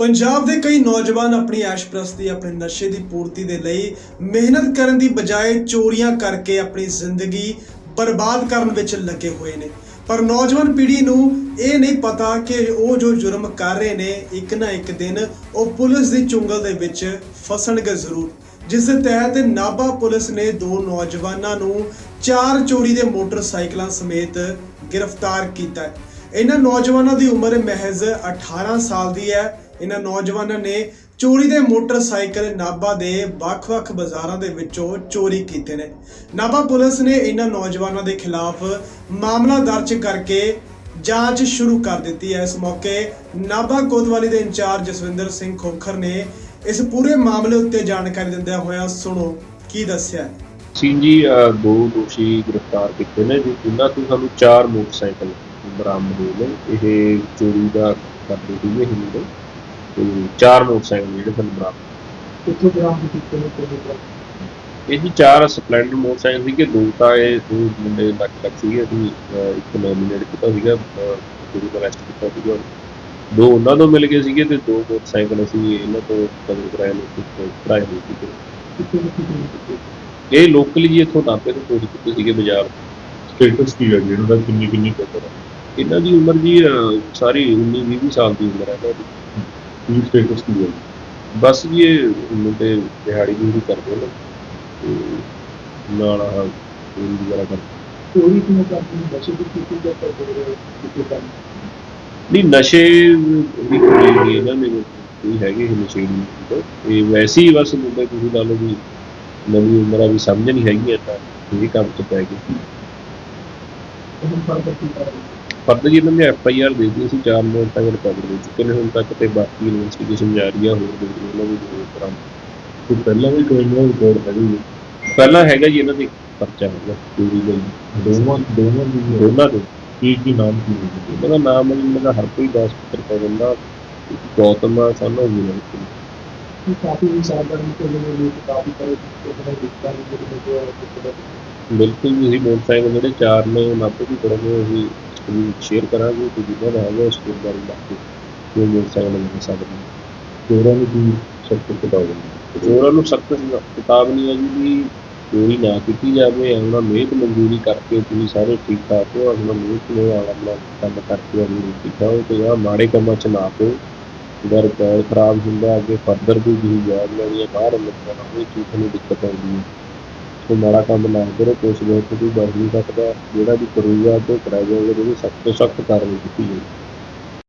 ਪੰਜਾਬ ਦੇ ਕਈ ਨੌਜਵਾਨ ਆਪਣੀ ਐਸ਼ਪ੍ਰਸਤੀ ਆਪਣੇ ਨਸ਼ੇ ਦੀ ਪੂਰਤੀ ਦੇ ਲਈ ਮਿਹਨਤ ਕਰਨ ਦੀ ਬਜਾਏ ਚੋਰੀਆਂ ਕਰਕੇ ਆਪਣੀ ਜ਼ਿੰਦਗੀ ਬਰਬਾਦ ਕਰਨ ਵਿੱਚ ਲੱਗੇ ਹੋਏ ਨੇ। ਪਰ ਨੌਜਵਾਨ ਪੀੜ੍ਹੀ ਨੂੰ ਇਹ ਨਹੀਂ ਪਤਾ ਕਿ ਉਹ ਜੋ ਜੁਰਮ ਕਰ ਰਹੇ ਨੇ, ਇੱਕ ਨਾ ਇੱਕ ਦਿਨ ਉਹ ਪੁਲਿਸ ਦੀ ਚੁੰਗਲ ਦੇ ਵਿੱਚ ਫਸਣਗੇ ਜ਼ਰੂਰ। ਜਿਸ ਦੇ ਤਹਿਤ ਨਾਭਾ ਪੁਲਿਸ ਨੇ ਦੋ ਨੌਜਵਾਨਾਂ ਨੂੰ ਚਾਰ ਚੋਰੀ ਦੇ ਮੋਟਰਸਾਈਕਲਾਂ ਸਮੇਤ ਗ੍ਰਿਫਤਾਰ ਕੀਤਾ ਹੈ। ਇਹਨਾਂ ਨੌਜਵਾਨਾਂ ਦੀ ਉਮਰ ਮਹਿਜ਼ 18 ਸਾਲ ਦੀ ਹੈ। ਇਹਨਾਂ ਨੌਜਵਾਨਾਂ ਨੇ ਚੋਰੀ ਦੇ ਮੋਟਰਸਾਈਕਲ ਨਾਭਾ ਦੇ ਵੱਖ-ਵੱਖ ਬਾਜ਼ਾਰਾਂ ਦੇ ਵਿੱਚੋਂ ਚੋਰੀ ਕੀਤੇ ਨੇ। ਨਾਭਾ ਪੁਲਿਸ ਨੇ ਇਹਨਾਂ ਨੌਜਵਾਨਾਂ ਦੇ ਖਿਲਾਫ ਮਾਮਲਾ ਦਰਜ ਕਰਕੇ ਜਾਂਚ ਸ਼ੁਰੂ ਕਰ ਦਿੱਤੀ ਹੈ। ਇਸ ਮੌਕੇ ਨਾਭਾ ਕੋਤਵਾਲੀ ਦੇ ਇੰਚਾਰਜ ਜਸਵਿੰਦਰ ਸਿੰਘ ਖੋਖਰ ਨੇ ਇਸ ਪੂਰੇ ਮਾਮਲੇ ਉੱਤੇ ਜਾਣਕਾਰੀ ਦਿੰਦਿਆਂ ਹੋਇਆ ਸੁਣੋ ਕੀ ਦੱਸਿਆ ਸਿੰਘ ਜੀ ਅਹ, ਦੋ ਦੋਸ਼ੀ ਗ੍ਰਿਫਤਾਰ ਕੀਤੇ ਨੇ ਜੀ ਜਿਨ੍ਹਾਂ ਤੋਂ ਸਾਨੂੰ ਚਾਰ ਮੋਟਰਸਾਈਕਲ ਬਰਾਮਦ ਹੋਏ ਨੇ ਇਹ ਚੋਰੀ ਦਾ ਕਰਦੇ ਸੀਗੇ ਇਹ ਮੁੰਡੇ। ਤੇ ਚਾਰ ਮੋਟਰਸਾਈਕਲ ਜਿਹੜੇ ਸਾਨੂੰ ਬਰਾਮਦ। ਕਿੱਥੋਂ ਬਰਾਮਦ ਕੀਤੇ ਨੇ ਇਹ ਜੀ ਚਾਰ ਸਪਲੈਂਡਰ ਮੋਟਰਸਾਈਕਲ ਸੀਗੇ। ਦੋ ਤਾਂ ਇਹ ਦੋ ਮੁੰਡੇ ਲੱਗ ਲੱਗ ਸੀਗੇ। ਅਸੀਂ ਇੱਕ ਨੋਮੀਨੇਟ ਕੀਤਾ ਸੀਗਾ ਜਿਹੜੀ ਦਾ ਅਰੈਸਟ ਕੀਤਾ ਸੀਗਾ। ਦੋ ਉਹਨਾਂ ਤੋਂ ਮਿਲ ਗਏ ਸੀਗੇ ਤੇ ਦੋ ਮੋਟਰਸਾਈਕਲ ਅਸੀਂ ਇਹਨਾਂ ਤੋਂ ਹੋਏ ਸੀਗੇ ਕਿੱਥੇ ਕਿੱਥੇ ਕੀਤੇ ਇਹ ਲੋਕਲੀ ਜੀ ਇੱਥੋਂ ਨਾਪੇ ਤੋਂ ਚੋਰੀ ਕੀਤੇ ਸੀਗੇ ਬਾਜ਼ਾਰ ਸਟੇਟਸ ਕੀ ਹੈ ਜੀ? ਇਹਨਾਂ ਦਾ ਕਿੰਨੀ ਕਿੰਨੀ ਕਦਰ ਹੈ? ਇਹਨਾਂ ਦੀ ਉਮਰ ਜੀ ਅਹ, ਸਾਰੀ 19 20 ਸਾਲ ਦੀ ਉਮਰ ਹੈ ਇਹਨਾਂ ਦੀ। ਕੀ ਸਟੇਟਸ ਕੀ ਹੈ? ਬਸ ਜੀ ਇਹ ਮੁੰਡੇ ਦਿਹਾੜੀ ਵੀ ਕਰਦੇ ਨੇ ਤੇ ਨਾਲ ਆਹ ਚੋਰੀ ਵਗੈਰਾ ਕਰਦੇ ਚੋਰੀ ਕਿਉਂ ਕਰਦੇ ਨੇ? ਨਸ਼ੇ ਦੀ ਕੀਤੀ ਜਾਂ ਕਰਦੇ ਰਹੇ ਕਿਤੇ ਕੰਮ? ਨਹੀਂ ਨਸ਼ੇ ਦੀ ਕੋਈ ਨਹੀਂ ਇਹਨਾਂ ਦੇ ਵਿੱਚ ਕੋਈ ਹੈਗੇ ਇਹ ਨਸ਼ੇ ਦੀ ਇਹ ਵੈਸੇ ਹੀ ਬਸ ਮੁੰਡੇ ਤੁਸੀਂ ਲਾ ਲਓ ਵੀ ਨਵੀਂ ਉਮਰ ਵੀ ਸਮਝ ਨਹੀਂ ਹੈਗੀ ਤਾਂ ਇਹ ਕੰਮ ਚ ਪੈ ਗਏ। ਹੁਣ ਫਰਦਰ ਕੀ ਕਰ ਰਹੇ? ਫਰਦ ਜੀ ਇਹਨਾਂ ਨੇ ਐਫ ਆਈ ਆਰ ਦੇ ਦਿੱਤੀ ਸੀ ਚਾਰ ਮਿੰਟ ਤੱਕ ਰਿਕਵਰ ਹੋ ਚੁੱਕੇ ਨੇ ਹੁਣ ਤੱਕ ਤੇ ਬਾਕੀ ਇਨਵੈਸਟੀਗੇਸ਼ਨ ਜਾਰੀ ਆ ਹੋਰ ਦੇ ਉਹਨਾਂ ਵੀ ਜੋ ਤਰ੍ਹਾਂ ਕੋਈ ਪਹਿਲਾਂ ਵੀ ਕ੍ਰਿਮੀਨਲ ਰਿਕਾਰਡ ਹੈਗੀ ਜੀ ਪਹਿਲਾਂ ਹੈਗਾ ਜੀ ਇਹਨਾਂ ਦੇ ਪਰਚਾ ਹੈਗਾ ਚੋਰੀ ਦਾ ਜੀ। ਦੋਵਾਂ ਦੋਵਾਂ ਦੀ ਹੈ। ਦੋਨਾਂ ਦੇ ਕੀ ਕੀ ਨਾਮ ਕੀ ਹੈ ਜੀ? ਇਹਨਾਂ ਦਾ ਨਾਮ ਹੈ ਜੀ, ਇਹਨਾਂ ਦਾ ਹਰਪ੍ਰੀਤ ਦਾਸ ਪੁੱਤਰ ਪਵਨ ਗੌਤਮ ਆ ਸਾਨੂੰ ਵੀ ਨਹੀਂ ਕਿ ਕਾਫੀ ਵੀ ਸਾਵਧਾਨੀ ਤੋਂ ਲੋਕ ਲੋਕ ਕਾਫੀ ਕਰੇ ਕਿ ਉਹਨਾਂ ਦੇ ਜਿਹੜੇ ਜੋ ਹੈ ਕਿ ਥੋੜਾ ਬਿਲਕੁਲ ਜੀ ਅਸੀਂ ਮੋਟਰਸਾਈਕਲ ਜਿਹੜੇ ਚਾਰ ਨੇ ਉਹ ਨਾਪੇ ਵੀ ਕਰਾਂਗੇ ਅਸੀਂ ਸਕਰੀਨ ਸ਼ੇਅਰ ਕਰਾਂਗੇ ਤੇ ਜਿਹਨਾਂ ਦਾ ਹੈਗਾ ਉਸ ਬਾਰੇ ਬਾਕੀ ਜੋ ਮੋਟਰਸਾਈਕਲ ਮਿਲ ਸਕਦੇ ਚੋਰਾਂ ਨੂੰ ਕੀ ਸਖਤ ਕਟਾਉਂਦੇ ਚੋਰਾਂ ਨੂੰ ਸਖਤ ਕਿਤਾਬ ਨਹੀਂ ਹੈ ਜੀ ਵੀ ਚੋਰੀ ਨਾ ਕੀਤੀ ਜਾਵੇ, ਆਪਣਾ ਮਿਹਨਤ ਮਜ਼ਦੂਰੀ ਕਰਕੇ ਤੁਸੀਂ ਸਾਰੇ ਠੀਕ ਠਾਕ ਹੋ, ਆਪਣਾ ਮਿਹਨਤ ਨੂੰ ਆਪਣਾ ਕੰਮ ਕਰਕੇ ਆਪਣੀ ਰੋਟੀ ਖਾਓ ਤੇ ਆ ਮਾੜੇ ਕੰਮਾਂ 'ਚ ਨਾ ਪਓ। ਜਿਹੜਾ ਰਿਕਾਰਡ ਖਰਾਬ ਹੁੰਦਾ, ਅੱਗੇ ਫਰਦਰ ਵੀ ਜਿਹੜੀ ਜੌਬ ਲੈਣੀ ਹੈ ਬਾਹਰ ਲੱਗਣਾ ਉਹ ਚੀਜ਼ ਨੂੰ ਦਿੱਕਤ ਆਉਂਦੀ ਹੈ। ਸੋ ਮਾੜਾ ਕੰਮ ਨਾ ਕਰੋ ਕੁਛ ਬਹੁਤ ਕੋਈ ਬਣ ਨਹੀਂ ਸਕਦਾ। ਜਿਹੜਾ ਵੀ ਕਰੂਗਾ ਤੇ ਕਰਾਇਆ ਜਾਊਗਾ, ਜਿਹੜੀ ਸਖਤ ਤੋਂ ਸਖਤ ਕਾਰਵਾਈ ਕੀਤੀ ਜਾਊਗੀ।